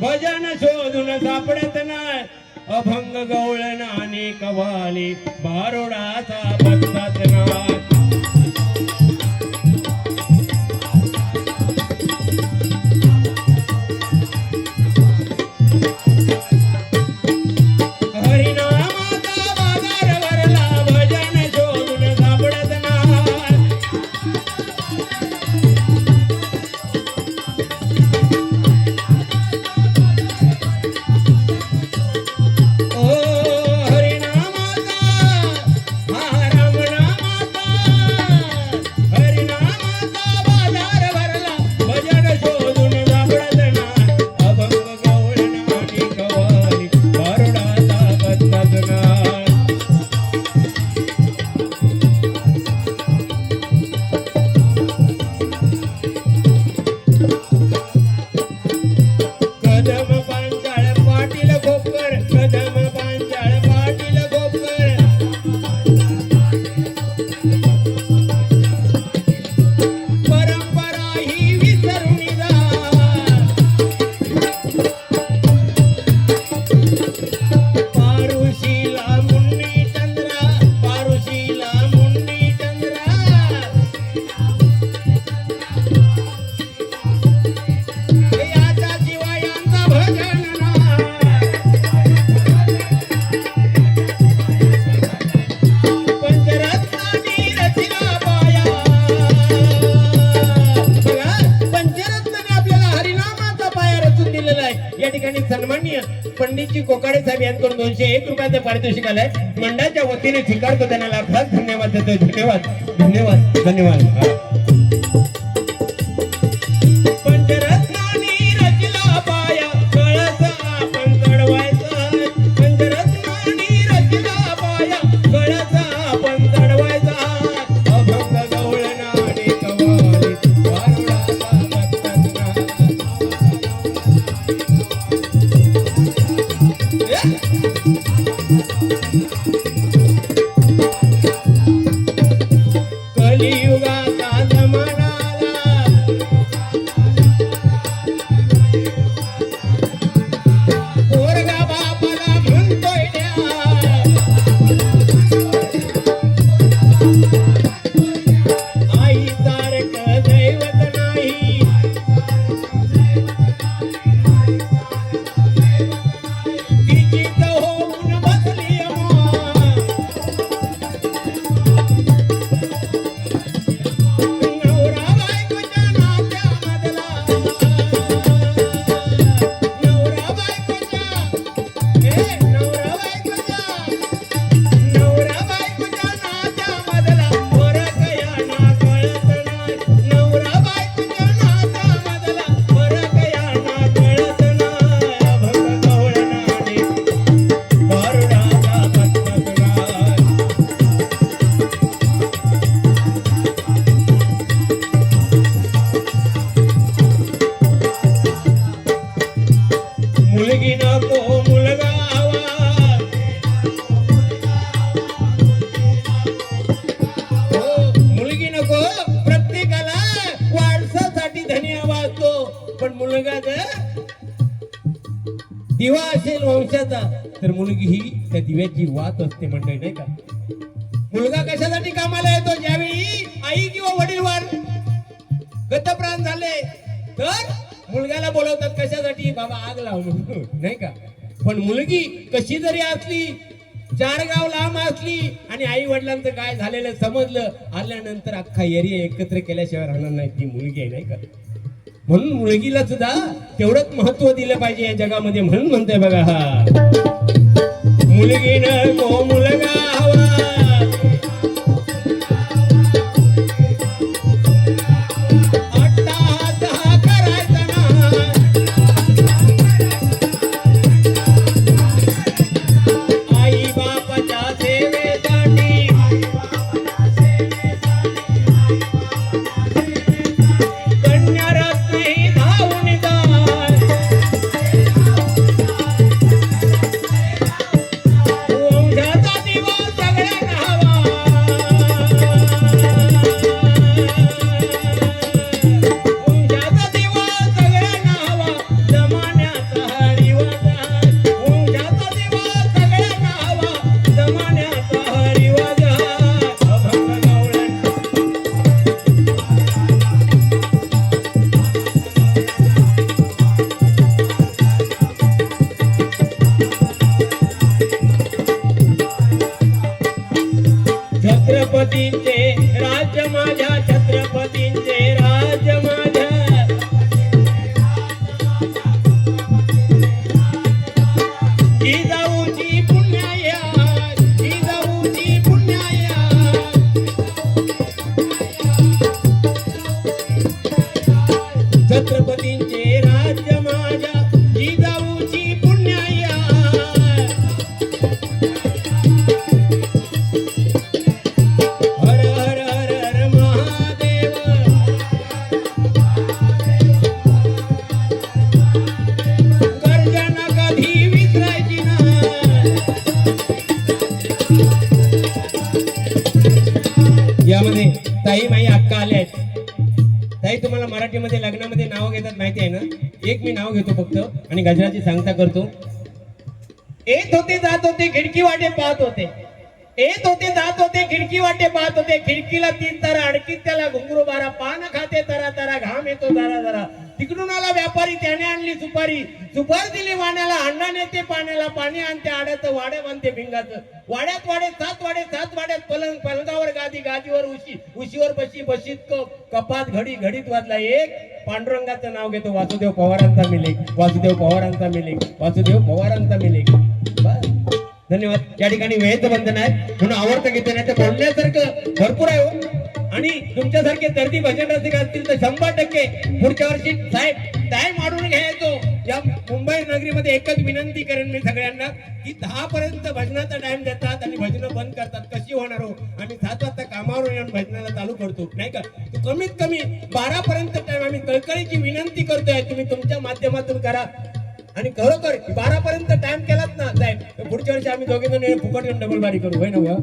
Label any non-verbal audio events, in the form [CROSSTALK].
भजन शोधून सापडत नाही. अभंग गवळण आणि कवाली बारोडाचा बघतात नाही पारितोषिक आलंय मंडळाच्या वतीने स्वीकारतो त्यांना लाखात धन्यवाद देतो धन्यवाद. धन्यवाद. धन्यवाद. हा. धनिया वाजतो पण मुलगा जर दिवा असेल वंशाचा तर मुलगी ही त्या दिव्याची वात असते मंडळी नाही का? मुलगा कशासाठी कामाला येतो? ज्यावेळी आई किंवा वडील वार गतप्राण झाले तर मुलग्याला बोलवतात कशासाठी? बाबा आग लावून [LAUGHS] नाही का? पण मुलगी कशी जरी असली चार गाव लांब असली आणि आई वडिलांचं काय झालेलं समजलं आल्यानंतर अख्खा एरिया एकत्र केल्याशिवाय राहणार नाही. ती मुलगी आहे नाही का? म्हणून मुलगीला सुद्धा तेवढंच महत्त्व दिलं पाहिजे या जगामध्ये म्हणून म्हणतोय बघा हा. मुलगीनं न मुलगा Yeah. ज्यामध्ये ताई माई अक्का आल्या आहेत. ताई तुम्हाला मराठीमध्ये लग्नामध्ये नाव घेतात माहिती आहे ना? एक मी नाव घेतो फक्त आणि गजराची सांगता करतो. येत होते जात होते खिडकी वाटे पाहत होते. येत होते जात होते खिडकी वाटे पाहत होते. खिडकीला तीन तारा अडकीत त्याला घुंगरू बारा पान आणली सुपारी दिली वाण्याला अण्णा नेते पाण्याला पाणी आणते आड्याचं वाड्या बांधते भिंगाचं. वाड्यात वाडे सात वाडे सात वाड्यात पलंग पलंगावर गादी गादीवर उशी उशीवर बशी बशीत कपात घडी घडीत वाजला एक. पांडुरंगाचं नाव घेतो वासुदेव पवारांचा मिलेक वासुदेव पवारांचा मिलेक वासुदेव पवारांचा मिलेक. धन्यवाद. या ठिकाणी वेळेचं बंधन आहे म्हणून आवडतं गीत नाही तर बोलण्यासारखं भरपूर आहे हो. आणि तुमच्यासारखे दर्दी भजन रसिक असतील तर शंभर टक्के पुढच्या वर्षी साहेब टाइम वाढवून घ्यायचो. या मुंबई नगरीमध्ये एकच विनंती करेन मी सगळ्यांना की दहा पर्यंत भजनाचा टाइम देतात आणि भजनं बंद करतात. कशी होणार हो? आम्ही सात वाजता कामावर येऊन भजनाला चालू करतो. नाही का? कमीत कमी बारा पर्यंत टाइम आम्ही कळकळीची विनंती करतोय तुम्ही तुमच्या माध्यमातून करा. आणि खरोखर बारा पर्यंत टाइम केलात ना साहेब पुढच्या वर्षी आम्ही दोघे जण फुकट येऊन डबल बारी करू. होय ना